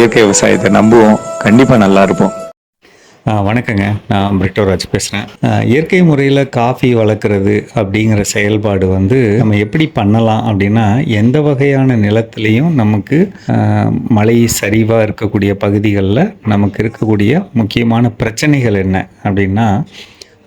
இயற்கை விவசாயத்தை நம்புவோம். கண்டிப்பாக நல்லா இருப்போம். வணக்கங்க. நான் பிரிட்டோராஜ் பேசுகிறேன் இயற்கை முறையில் காஃபி வளர்க்குறது அப்படிங்கிற செயல்பாடு வந்து நம்ம எப்படி பண்ணலாம் அப்படின்னா எந்த வகையான நிலத்துலையும் நமக்கு மழை சரிவாக இருக்கக்கூடிய பகுதிகளில் நமக்கு இருக்கக்கூடிய முக்கியமான பிரச்சனைகள் என்ன அப்படின்னா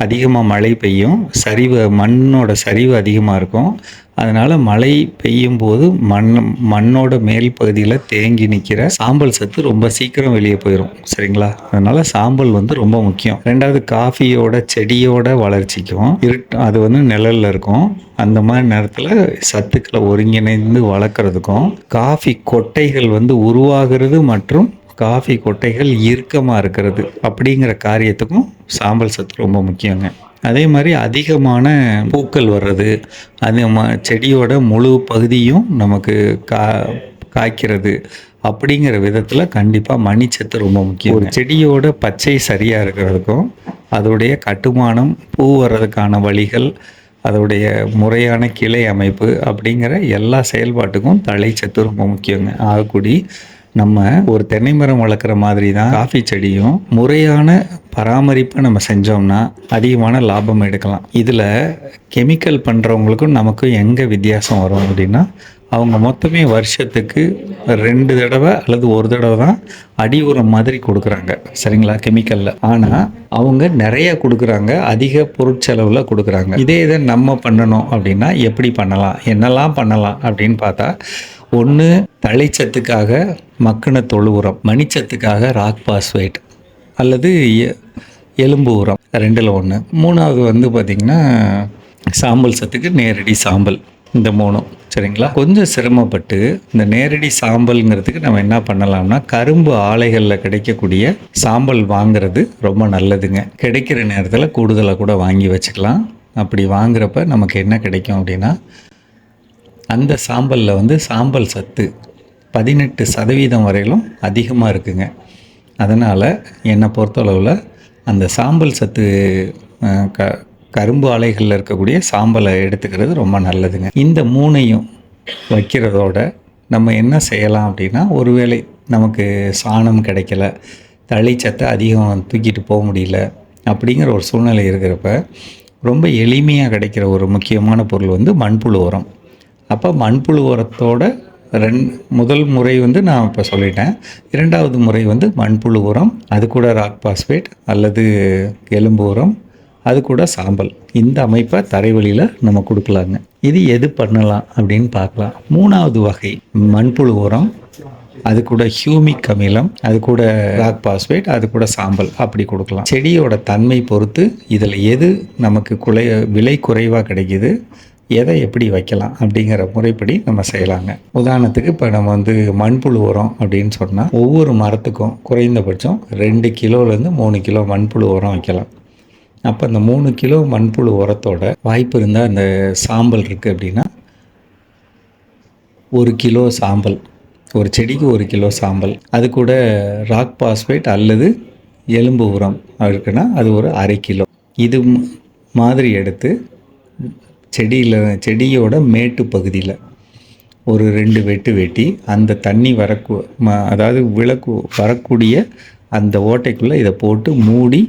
அதிகமாக மழை பெய்யும் சரிவு மண்ணோட சரிவு அதிகமாக இருக்கும். அதனால் மழை பெய்யும் போது மண் மண்ணோட மேல் பகுதியில் தேங்கி நிற்கிற சாம்பல் சத்து ரொம்ப சீக்கிரம் வெளியே போயிடும் சரிங்களா? அதனால் சாம்பல் வந்து ரொம்ப முக்கியம். ரெண்டாவது காஃபியோட செடியோட வளர்ச்சிக்கும் இருட் அது வந்து நிழலில் இருக்கும். அந்த மாதிரி நேரத்தில் சத்துக்களை ஒருங்கிணைந்து வளர்க்குறதுக்கும் காஃபி கொட்டைகள் வந்து உருவாகிறது மற்றும் காஃபி கொட்டைகள் இறுக்கமாக இருக்கிறது அப்படிங்கிற காரியத்துக்கும் சாம்பல் சத்து ரொம்ப முக்கியங்க. அதே மாதிரி அதிகமான பூக்கள் வர்றது அது செடியோட முழு பகுதியும் நமக்கு கா காய்க்கிறது அப்படிங்கிற விதத்தில் கண்டிப்பாக மணிச்சத்து ரொம்ப முக்கியம். ஒரு செடியோட பச்சை சரியாக இருக்கிறதுக்கும் அதோடைய கட்டுமானம் பூ வர்றதுக்கான வழிகள் அதோடைய முறையான கிளை அமைப்பு அப்படிங்கிற எல்லா செயல்பாட்டுக்கும் தழைச்சத்து ரொம்ப முக்கியங்க. ஆகக்கூடி நம்ம ஒரு தென்னை மரம் வளர்க்குற மாதிரி தான் காஃபி செடியும் முறையான பராமரிப்பை நம்ம செஞ்சோம்னா அதிகமான லாபம் எடுக்கலாம். இதில் கெமிக்கல் பண்ணுறவங்களுக்கும் நமக்கும் எங்கே வித்தியாசம் வரும் அப்படின்னா அவங்க மொத்தமே வருஷத்துக்கு ரெண்டு தடவை அல்லது ஒரு தடவை தான் அடி உரம் மாதிரி கொடுக்குறாங்க. சரிங்களா? கெமிக்கலில். ஆனால் அவங்க நிறைய கொடுக்குறாங்க. அதிக பொருட்செலவில் கொடுக்குறாங்க. இதே இதை நம்ம பண்ணணும் அப்படின்னா எப்படி பண்ணலாம்? என்னெல்லாம் பண்ணலாம் அப்படின்னு பார்த்தா ஒன்று தழைச்சத்துக்காக மக்கின தொழு உரம் மணிச்சத்துக்காக ராக் பாஸ்வேட் அல்லது எலும்பு உரம் ரெண்டில் ஒன்று மூணாவது வந்து பார்த்திங்கன்னா சாம்பல் சத்துக்கு நேரடி சாம்பல் இந்த மூணும். சரிங்களா? கொஞ்சம் சிரமப்பட்டு இந்த நேரடி சாம்பல்ங்கிறதுக்கு நம்ம என்ன பண்ணலாம்னா கரும்பு ஆலைகளில் கிடைக்கக்கூடிய சாம்பல் வாங்குறது ரொம்ப நல்லதுங்க. கிடைக்கிற நேரத்தில் கூடுதலாக கூட வாங்கி வச்சுக்கலாம். அப்படி வாங்குறப்ப நமக்கு என்ன கிடைக்கும் அப்படின்னா அந்த சாம்பலில் வந்து சாம்பல் சத்து பதினெட்டு சதவீதம் வரையிலும் அதிகமாக இருக்குங்க. அதனால் என்னை பொறுத்தளவில் அந்த சாம்பல் சத்து க கரும்பு ஆலைகளில் இருக்கக்கூடிய சாம்பலை எடுத்துக்கிறது ரொம்ப நல்லதுங்க. இந்த மூணையும் வைக்கிறதோட நம்ம என்ன செய்யலாம் அப்படின்னா ஒருவேளை நமக்கு சாணம் கிடைக்கல தழைச்சத்தை அதிகம் தூக்கிட்டு போக முடியல அப்படிங்கிற ஒரு சூழ்நிலை இருக்கிறப்ப ரொம்ப எளிமையாக கிடைக்கிற ஒரு முக்கியமான பொருள் வந்து மண்புழு உரம். அப்போ மண்புழு உரத்தோட ரெண் முதல் முறை வந்து நான் இப்போ சொல்லிட்டேன். இரண்டாவது முறை வந்து மண்புழு உரம் அது கூட ராக் பாஸ்பேட் அல்லது எலும்பு உரம் அது கூட சாம்பல். இந்த அமைப்பை தரைவழியில் நம்ம கொடுக்கலாங்க. இது எது பண்ணலாம் அப்படின்னு பார்க்கலாம். மூணாவது வகை மண்புழு உரம் அது கூட ஹியூமிக் அமிலம் அது கூட ராக் பாஸ்பேட் அது கூட சாம்பல். அப்படி கொடுக்கலாம். செடியோட தன்மை பொறுத்து இதில் எது நமக்கு குலை விலை குறைவாக கிடைக்கிது எதை எப்படி வைக்கலாம் அப்படிங்கிற முறைப்படி நம்ம செய்யலாங்க. உதாரணத்துக்கு இப்போ நம்ம வந்து மண்புழு உரம் அப்படின்னு சொன்னால் ஒவ்வொரு மரத்துக்கும் குறைந்தபட்சம் ரெண்டு கிலோலேருந்து மூணு கிலோ மண்புழு உரம் வைக்கலாம். அப்போ அந்த மூணு கிலோ மண்புழு உரத்தோட வாய்ப்பு இருந்தால் அந்த சாம்பல் இருக்குது அப்படின்னா ஒரு கிலோ சாம்பல் ஒரு செடிக்கு ஒரு கிலோ சாம்பல். அது கூட ராக் பாஸ்பேட் அல்லது எலும்பு உரம் இருக்குன்னா அது ஒரு அரை கிலோ. இது மாதிரி எடுத்து செடியில் செடியோட மேட்டு பகுதியில் ஒரு ரெண்டு வெட்டு வெட்டி அந்த தண்ணி வரக்கு அதாவது விளக்கு வரக்கூடிய அந்த ஓட்டைக்குள்ளே இதை போட்டு மூடி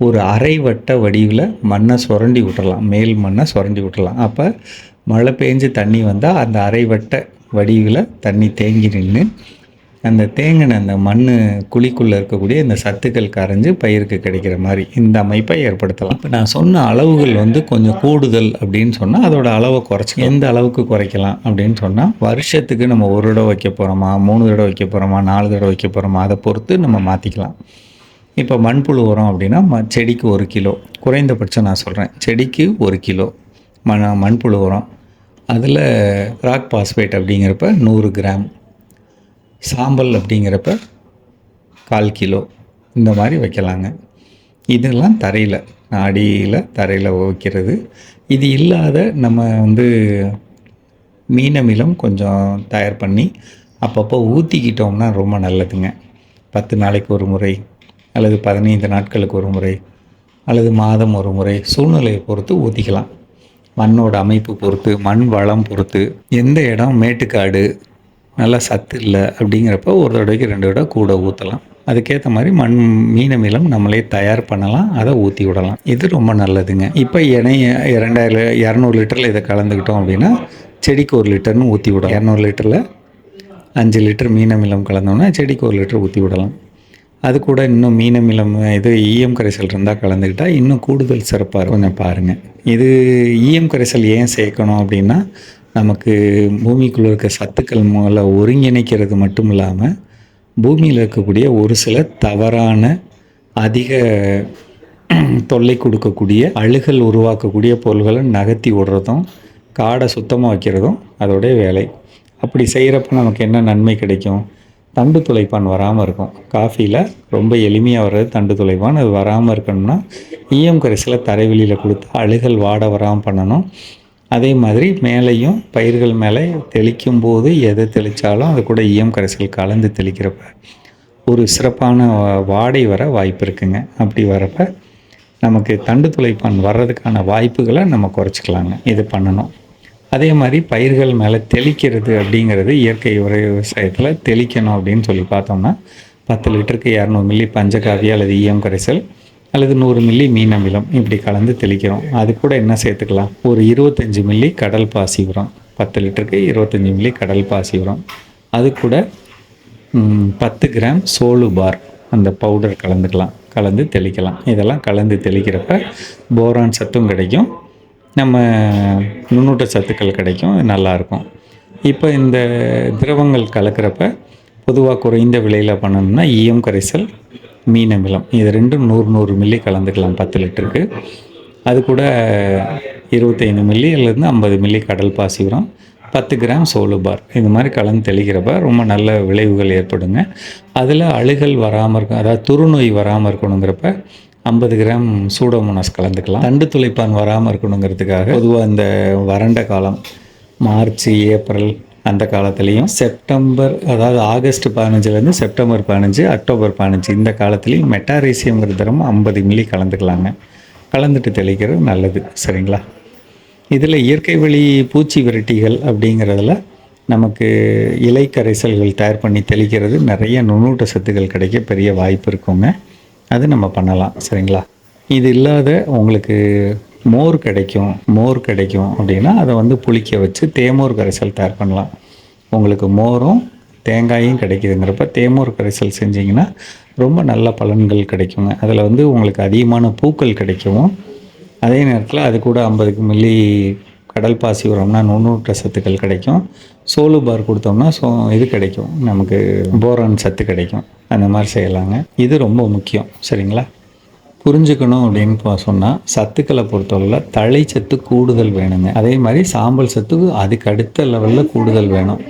ஒரு அரை வட்ட வடிவில் மண்ணை சுரண்டி விட்டுறலாம். மேல் மண்ணை சுரண்டி விட்டுறலாம். அப்போ மழை பெஞ்சு தண்ணி வந்தால் அந்த அரை வட்ட வடிவில் தண்ணி தேங்கி நின்று அந்த தேங்கின அந்த மண் குழிக்குள்ளே இருக்கக்கூடிய இந்த சத்துக்கள் கரைஞ்சு பயிருக்கு கிடைக்கிற மாதிரி இந்த அமைப்பை ஏற்படுத்தலாம். இப்போ நான் சொன்ன அளவுகள் வந்து கொஞ்சம் கூடுதல் அப்படின்னு சொன்னால் அதோட அளவை குறைச்சி எந்த அளவுக்கு குறைக்கலாம் அப்படின்னு சொன்னால் வருஷத்துக்கு நம்ம ஒரு தடவை வைக்க போகிறோமா மூணு தடவை வைக்க போகிறோமா நாலு தடவை வைக்க போகிறோமா அதை பொறுத்து நம்ம மாற்றிக்கலாம் இப்போ மண்புழு உரம் அப்படின்னா ம செடிக்கு ஒரு கிலோ. குறைந்தபட்சம் நான் சொல்கிறேன் செடிக்கு ஒரு கிலோ. மண் மண்புழு உரம். அதில் ராக் பாஸ்பேட் அப்படிங்கிறப்ப நூறு கிராம். சாம்பல் அப்படிங்கிறப்ப கால் கிலோ இந்த மாதிரி வைக்கலாங்க. இதெல்லாம் தரையில் அடியில் தரையில் வைக்கிறது. இது இல்லாத நம்ம வந்து மீனமிலம் கொஞ்சம் தயார் பண்ணி அப்பப்போ ஊற்றிக்கிட்டோம்னா ரொம்ப நல்லதுங்க. பத்து நாளைக்கு ஒரு முறை அல்லது பதினைந்து நாட்களுக்கு ஒரு முறை அல்லது மாதம் ஒரு முறை சூழ்நிலையை பொறுத்து ஊற்றிக்கலாம் மண்ணோட அமைப்பு பொறுத்து மண் வளம் பொறுத்து எந்த இடம் மேட்டுக்காடு நல்லா சத்து இல்லை அப்படிங்கிறப்ப ஒரு தடவைக்கு ரெண்டு தடவை கூட ஊற்றலாம் அதுக்கேற்ற மாதிரி மண் மீனமிலம் நம்மளே தயார் பண்ணலாம். அதை ஊற்றி விடலாம். இது ரொம்ப நல்லதுங்க. இப்போ இணைய ரெண்டாயிரம் இரநூறு லிட்டரில் இதை கலந்துக்கிட்டோம் அப்படின்னா செடிக்கு ஒரு லிட்டர்னு ஊற்றி விடலாம். இரநூறு லிட்டரில் அஞ்சு லிட்டர் மீனமிலம் கலந்தோம்னா செடிக்கு ஒரு லிட்டர் ஊற்றி விடலாம். அது கூட இன்னும் மீனமிலம் இது ஈயம் கரைசல் இருந்தால் கலந்துக்கிட்டால் இன்னும் கூடுதல் சிறப்பாக இருக்கும். கொஞ்சம் பாருங்கள் இது ஈயம் கரைசல் ஏன் சேர்க்கணும் அப்படின்னா நமக்கு பூமிக்குள்ளே இருக்க சத்துக்கள் மூலம் ஒருங்கிணைக்கிறது மட்டும் இல்லாமல் பூமியில் இருக்கக்கூடிய ஒரு சில தவறான அதிக தொல்லை கொடுக்கக்கூடிய அழுகல் உருவாக்கக்கூடிய பொருள்களை நகர்த்தி விடுறதும் காடை சுத்தமாக வைக்கிறதும் அதோடைய வேலை. அப்படி செய்கிறப்ப நமக்கு என்ன நன்மை கிடைக்கும்? தண்டு துளைப்பான் வராமல் இருக்கும். காஃபியில் ரொம்ப எளிமையாக வர்றது தண்டு துளைப்பான். அது வராமல் இருக்கணும்னா ஈயம் கரைசலை தரைவெளியில் கொடுத்து அழுகல் வாட வராமல் பண்ணணும். அதே மாதிரி மேலேயும் பயிர்கள் மேலே தெளிக்கும் போது எதை தெளித்தாலும் அது கூட ஈயம் கரைசல் கலந்து தெளிக்கிறப்ப ஒரு சிறப்பான வா- வாடை வர வாய்ப்பு இருக்குங்க. அப்படி வரப்ப நமக்கு தண்டு துளைப்பான் வர்றதுக்கான வாய்ப்புகளை நம்ம குறைச்சிக்கலாங்க. இது பண்ணணும். அதே மாதிரி பயிர்கள் மேலே தெளிக்கிறது அப்படிங்கிறது இயற்கை உரை விவசாயத்தில் தெளிக்கணும் அப்படின்னு சொல்லி பார்த்தோம்னா பத்து லிட்டருக்கு இரநூறு மில்லி பஞ்சகாவியா அல்லது ஈயம் கரைசல் அல்லது நூறு மில்லி மீன் அமிலம் இப்படி கலந்து தெளிக்கிறோம். அது கூட என்ன சேர்த்துக்கலாம்? ஒரு இருபத்தஞ்சி மில்லி கடல் பாசி உரம். பத்து லிட்டருக்கு இருபத்தஞ்சி மில்லி கடல் பாசி உரம். அது கூட பத்து கிராம் சோளு பார். அந்த பவுடர் கலந்துக்கலாம். கலந்து தெளிக்கலாம். இதெல்லாம் கலந்து தெளிக்கிறப்ப போரான் சத்தும் கிடைக்கும். நம்ம நுண்ணூட்ட சத்துக்கள் கிடைக்கும். நல்லாயிருக்கும் இப்போ இந்த திரவங்கள் கலக்கிறப்ப பொதுவாக குறைந்த விலையில் பண்ணணும்னா ஈயம் கரைசல் மீன் அமிலம் இது ரெண்டும் நூறு நூறு மில்லி கலந்துக்கலாம் பத்து லிட்டருக்கு. அது கூட இருபத்தைந்து மில்லியிலேருந்து ஐம்பது மில்லி கடல் பாசி உரம் பத்து கிராம் சோளு பார். இந்த மாதிரி கலந்து தெளிக்கிறப்ப ரொம்ப நல்ல விளைவுகள் ஏற்படுங்க. அதில் அழுகல் வராமல் இருக்கும் அதாவது துருநோய் வராமல் இருக்கணுங்கிறப்ப ஐம்பது கிராம் சூடோமோனாஸ் கலந்துக்கலாம். தண்டு துளைப்பான் வராமல் இருக்கணுங்கிறதுக்காக பொதுவாக இந்த வறண்ட காலம் மார்ச் ஏப்ரல் அந்த காலத்துலேயும் செப்டம்பர் அதாவது ஆகஸ்ட் பதினஞ்சுலேருந்து செப்டம்பர் பதினஞ்சு அக்டோபர் பதினஞ்சு இந்த காலத்துலேயும் மெட்டாரேசியம்ங்கிற தரம் ஐம்பது மில்லி கலந்துக்கலாங்க. கலந்துட்டு தெளிக்கிறது நல்லது சரிங்களா? இதில் இயற்கை வழி பூச்சி விரட்டிகள் அப்படிங்கிறதுல நமக்கு இலை கரைசல்கள் தயார் பண்ணி தெளிக்கிறது நிறைய நுண்ணூட்ட சத்துக்கள் கிடைக்க பெரிய வாய்ப்பு இருக்குங்க. அது நம்ம பண்ணலாம் சரிங்களா? இது இல்லாத உங்களுக்கு மோர் கிடைக்கும் மோர் கிடைக்கும் அப்படின்னா அதை வந்து புளிக்க வச்சு தேமோர் கரைசல் தயார் பண்ணலாம். உங்களுக்கு மோரும் தேங்காயும் கிடைக்குதுங்கிறப்ப தேமோர் கரைசல் செஞ்சிங்கன்னா ரொம்ப நல்ல பலன்கள் கிடைக்குங்க. அதில் வந்து உங்களுக்கு அதிகமான பூக்கள் கிடைக்கும் அதே நேரத்தில் அது கூட ஐம்பதுக்கு மில்லி கடல் பாசி உரம்னா நுண்ணூட்ட சத்துக்கள் கிடைக்கும். சோலு பார் கொடுத்தோம்னா சோ இது கிடைக்கும். நமக்கு போரான் சத்து கிடைக்கும். அந்த மாதிரி செய்யலாங்க. இது ரொம்ப முக்கியம். சரிங்களா? புரிஞ்சுக்கணும் அப்படின்னு சொன்னால் சத்துக்களை பொறுத்தவரையில் தழைச்சத்து கூடுதல் வேணுங்க. அதே மாதிரி சாம்பல் சத்து அதுக்கு அடுத்த லெவலில் கூடுதல் வேணும்.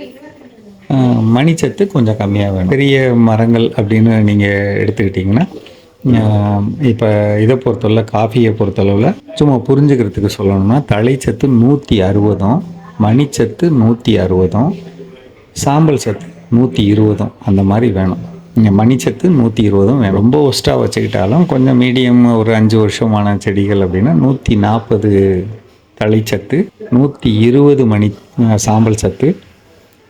மணிச்சத்து கொஞ்சம் கம்மியாக வேணும். பெரிய மரங்கள் அப்படின்னு நீங்கள் எடுத்துக்கிட்டிங்கன்னா இப்போ இதை பொறுத்தளவில் காஃபியை பொறுத்தளவில் சும்மா புரிஞ்சுக்கிறதுக்கு சொல்லணும்னா தழைச்சத்து நூற்றி அறுபதும் மணிச்சத்து நூற்றி அறுபதும் சாம்பல் சத்து நூற்றி இருபதும் அந்த மாதிரி வேணும். மணிச்சத்து நூற்றி இருபதும் வேணும். ரொம்ப ஒஸ்ட்டாக வச்சுக்கிட்டாலும் கொஞ்சம் மீடியம் ஒரு அஞ்சு வருஷமான செடிகள் அப்படின்னா நூற்றி நாற்பது தழைச்சத்து நூற்றி இருபது மணி சாம்பல் சத்து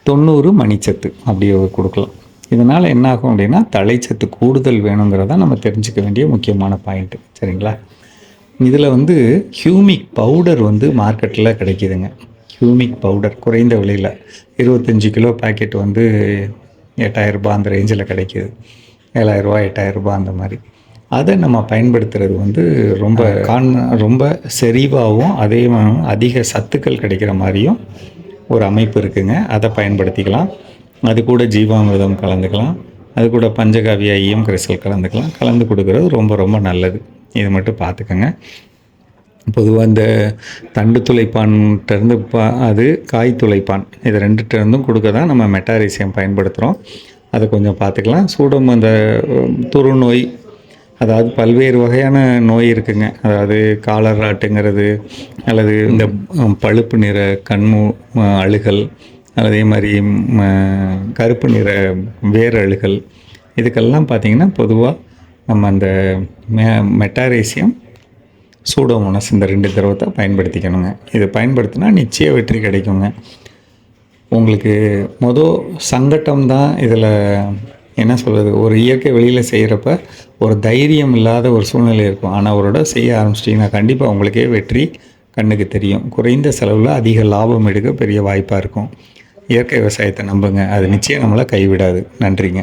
தொண்ணூறு மணிச்சத்து அப்படி கொடுக்கலாம். இதனால் என்ன ஆகும் அப்படின்னா தழைச்சத்து கூடுதல் வேணுங்கிறத நம்ம தெரிஞ்சுக்க வேண்டிய முக்கியமான பாயிண்ட்டு சரிங்களா? இதில் வந்து ஹியூமிக் பவுடர் வந்து மார்க்கெட்டில் கிடைக்கிதுங்க. ஹியூமிக் பவுடர் குறைந்த விலையில் இருபத்தஞ்சி கிலோ பாக்கெட் வந்து எட்டாயிரரூபா அந்த ரேஞ்சில் கிடைக்கிது. ஏழாயிரரூபா எட்டாயிரரூபா அந்த மாதிரி. அதை நம்ம பயன்படுத்துறது வந்து ரொம்ப கான் ரொம்ப செறிவாகவும் அதே அதிக சத்துக்கள் கிடைக்கிற மாதிரியும் ஒரு அமைப்பு இருக்குங்க. அதை பயன்படுத்திக்கலாம். அது கூட ஜீவாமிர்தம் கலந்துக்கலாம். அது கூட பஞ்சகாவியா ஈயம் கரைசல் கலந்துக்கலாம். கலந்து கொடுக்கறது ரொம்ப ரொம்ப நல்லது. இது மட்டும் பார்த்துக்கோங்க. பொதுவாக இந்த தண்டு துளைப்பான்கிட்டருந்து பா அது காய் துளைப்பான். இது ரெண்டுகிட்டருந்தும் கொடுக்க தான் நம்ம மெட்டாரிசியம் பயன்படுத்துகிறோம் அதை கொஞ்சம் பார்த்துக்கலாம். சூடம் அந்த துரு நோய் அதாவது பல்வேறு வகையான நோய் இருக்குங்க. அதாவது காலராட்டுங்கிறது அல்லது இந்த பழுப்பு நிற கண்மு அழுகல் அதே மாதிரி கருப்பு நிற வேர் அழுகல் இதுக்கெல்லாம் பார்த்திங்கன்னா பொதுவாக நம்ம அந்த மெ மெட்டாரேசியம் சூடோமோனஸ் இந்த ரெண்டு திரவத்தை பயன்படுத்திக்கணுங்க. இதை பயன்படுத்தினா நிச்சய வெற்றி கிடைக்குங்க. உங்களுக்கு மொதல் சங்கட்டம் தான் இதில் என்ன சொல்கிறது ஒரு இயற்கை வெளியில் செய்கிறப்ப ஒரு தைரியம் இல்லாத ஒரு சூழ்நிலை இருக்கும். ஆனால் ஒரு செய்ய ஆரம்பிச்சிட்டிங்கன்னா கண்டிப்பாக உங்களுக்கே வெற்றி கண்ணுக்கு தெரியும். குறைந்த செலவில் அதிக லாபம் எடுக்க பெரிய வாய்ப்பாக இருக்கும். இயற்கை விவசாயத்தை நம்புங்க. அது நிச்சயம் நம்மளை கைவிடாது. நன்றிங்க.